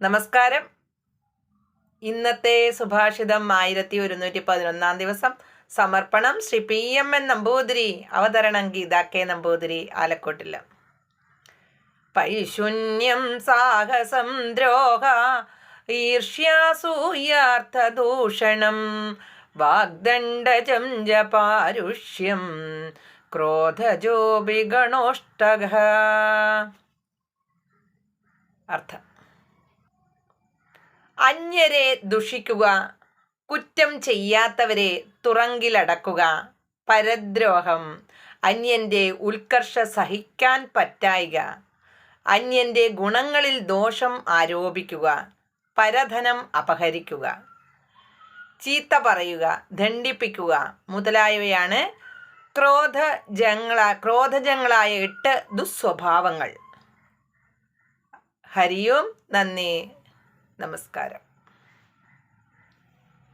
നമസ്കാരം. ഇന്നത്തെ സുഭാഷിതം ആയിരത്തി ഒരുന്നൂറ്റി പതിനൊന്നാം ദിവസം. സമർപ്പണം Shri P M N Namboothiri അവതരണം ഗീത കെ നമ്പൂതിരി ആലക്കോട്ടില്ല പൈശൂന്യം സാഹസം ദ്രോഹ ഈർഷ്യാസൂയാർത്ഥദൂഷണം വാഗ്ദണ്ഡജം ജപാരുഷ്യം ക്രോധജോപി ഗണോഷ്ടക അർത്ഥം. അന്യരെ ദുഷിക്കുക കുറ്റം ചെയ്യാത്തവരെ തുറങ്കിലടക്കുക. പരദ്രോഹം. അന്യന്റെ ഉത്കർഷ സഹിക്കാൻ പറ്റായിക. അന്യന്റെ ഗുണങ്ങളിൽ ദോഷം ആരോപിക്കുക. പരധനം അപഹരിക്കുക. ചീത്ത പറയുക ദണ്ഡിപ്പിക്കുക മുതലായവയാണ് ക്രോധജങ്ങള ക്രോധജങ്ങളായ എട്ട് ദുസ്വഭാവങ്ങൾ. ഹരിയോം നന്ദി. നമസ്കാരം.